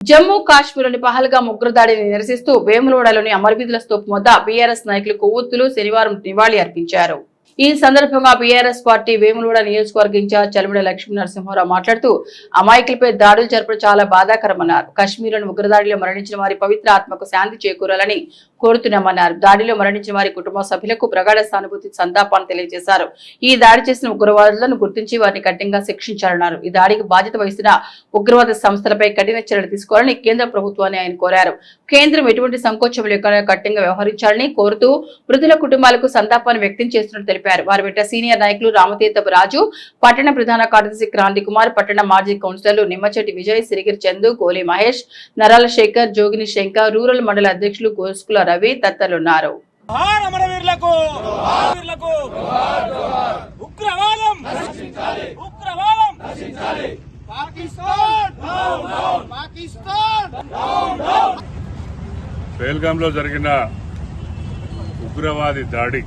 జమ్మూ కాశ్మీర్లోని పహల్గా ఉగ్రదాడిని నిరసిస్తూ వేములవాడలోని అమరవీధుల స్తూప్ వద్ద బీఆర్ఎస్ నాయకులు కొవ్వొత్తులు శనివారం నివాళి అర్పించారు. ఈ సందర్భంగా బీఆర్ఎస్ పార్టీ వేములవాడ నియోజకవర్గ ఇన్ఛార్జ్ చలవిడ లక్ష్మీ నరసింహారావు మాట్లాడుతూ అమాయకులపై దాడులు జరపడం చాలా బాధాకరమన్నారు. కశ్మీర్లోని ఉగ్రదాడిలో మరణించిన వారి పవిత్ర ఆత్మకు శాంతి చేకూరాలని కోరుతున్నామన్నారు. దాడిలో మరణించిన వారి కుటుంబ సభ్యులకు ప్రగాఢ సానుభూతి సంతాపాన్ని తెలియజేశారు. ఈ దాడి చేసిన ఉగ్రవాదులను గుర్తించి వారిని కఠినంగా శిక్షించాలన్నారు. ఈ దాడికి బాధ్యత వహిస్తున్న ఉగ్రవాద సంస్థలపై కఠిన చర్యలు తీసుకోవాలని కేంద్ర ప్రభుత్వాన్ని ఆయన కోరారు. కేంద్రం ఎటువంటి సంకోచం లేకుండా కఠినంగా వ్యవహరించాలని కోరుతూ మృతుల కుటుంబాలకు సంతాపాన్ని వ్యక్తం చేస్తున్నట్టు తెలిపారు. వారి బిడ్డ సీనియర్ నాయకులు రామతీర్థపు రాజు పట్టణ ప్రధాన కార్యదర్శి క్రాంతి కుమార్ పట్టణ మాజీ కౌన్సిలర్లు నిమ్మచెట్టి విజయ్ సిరిగిరి చందు కోలి మహేష్ నరాల శేఖర్ జోగిని శంకర్ రూరల్ మండల అధ్యక్షులు గోస్కుల రవి వీరులకు ఉగ్రవాదం ఉగ్రవాదం పాకిస్తాన్! పాకిస్తాన్! పేల్గాంలో జరిగిన ఉగ్రవాది దాడి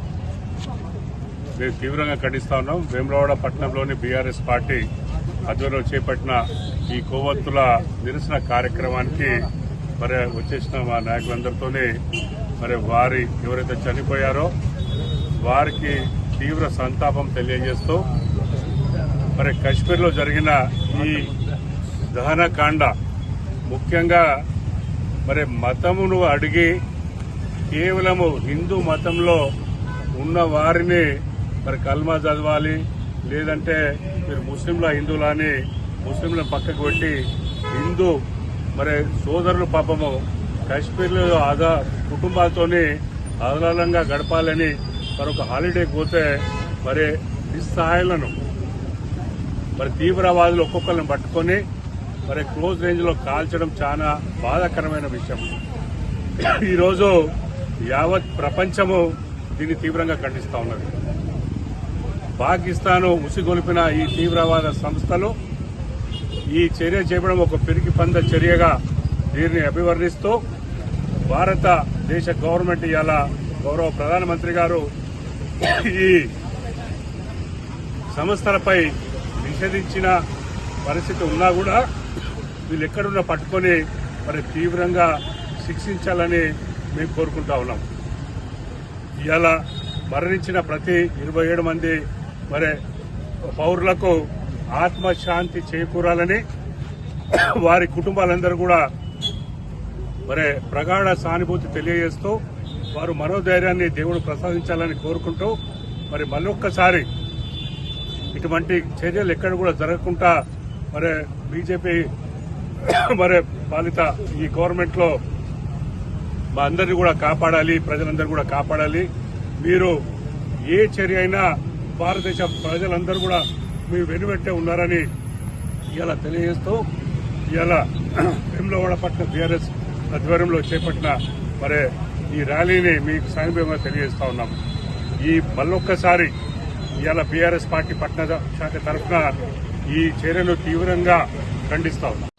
మేము తీవ్రంగా ఖండిస్తా ఉన్నాం. వేములవాడ పట్టణంలోని బీఆర్ఎస్ పార్టీ ఆధ్వర్యంలో చేపట్టిన ఈ కొవ్వొత్తుల నిరసన కార్యక్రమానికి మరి వచ్చేసిన మా నాయకులందరితోనే మరి వారి ఎవరైతే చనిపోయారో వారికి తీవ్ర సంతాపం తెలియజేస్తూ మరి కశ్మీర్లో జరిగిన ఈ దహనకాండ ముఖ్యంగా మరి మతమును అడిగి కేవలము హిందూ మతంలో ఉన్న వారిని మరి కల్మా చదవాలి లేదంటే మీరు ముస్లింల హిందువులని ముస్లింలను పక్కకు పెట్టి హిందూ మరి సోదరులు పాపము కాశ్మీర్లో ఆదా కుటుంబాలతోనే ఆధారంగా గడపాలని మరొక హాలిడే పోతే మరి నిస్సహాయాలను మరి తీవ్రవాదులు ఒక్కొక్కరిని పట్టుకొని మరి క్లోజ్ రేంజ్లో కాల్చడం చాలా బాధాకరమైన విషయం. ఈరోజు యావత్ ప్రపంచము దీన్ని తీవ్రంగా ఖండిస్తూ ఉన్నది. పాకిస్తాను ఉసిగొలిపిన ఈ తీవ్రవాద సంస్థలు ఈ చర్య చేపడం ఒక పిరికి పంద చర్యగా దీన్ని అభివర్ణిస్తూ భారతదేశ గవర్నమెంట్ ఇవాళ గౌరవ ప్రధానమంత్రి గారు ఈ సంస్థలపై నిషేధించిన పరిస్థితి ఉన్నా కూడా వీళ్ళు ఎక్కడున్నా పట్టుకొని మరి తీవ్రంగా శిక్షించాలని మేము కోరుకుంటా ఉన్నాం. ఇలా మరణించిన ప్రతి ఇరవై ఏడు మంది మరి పౌరులకు ఆత్మశాంతి చేకూరాలని వారి కుటుంబాలందరూ కూడా మరి ప్రగాఢ సానుభూతి తెలియజేస్తూ వారు మనోధైర్యాన్ని దేవుడు ప్రసాదించాలని కోరుకుంటూ మరి మళ్ళొక్కసారి ఇటువంటి చర్యలు ఎక్కడ కూడా జరగకుండా మరి బీజేపీ మరి పాలిత ఈ గవర్నమెంట్లో మా అందరిని కూడా కాపాడాలి ప్రజలందరూ కూడా కాపాడాలి. మీరు ఏ చర్య అయినా భారతదేశ ప్రజలందరూ కూడా మీ వెనువెట్టే ఉన్నారని ఇలా తెలియజేస్తూ ఇలా వేములవాడ పట్ల బీఆర్ఎస్ ఆధ్వర్యంలో చేపట్టిన మరి ఈ ర్యాలీని మీకు సమీపంగా తెలియజేస్తా ఉన్నాం. ఈ మళ్ళొక్కసారి ఇలా బీఆర్ఎస్ పార్టీ పట్న శాఖ తరఫున ఈ చర్యను తీవ్రంగా ఖండిస్తా ఉన్నాం.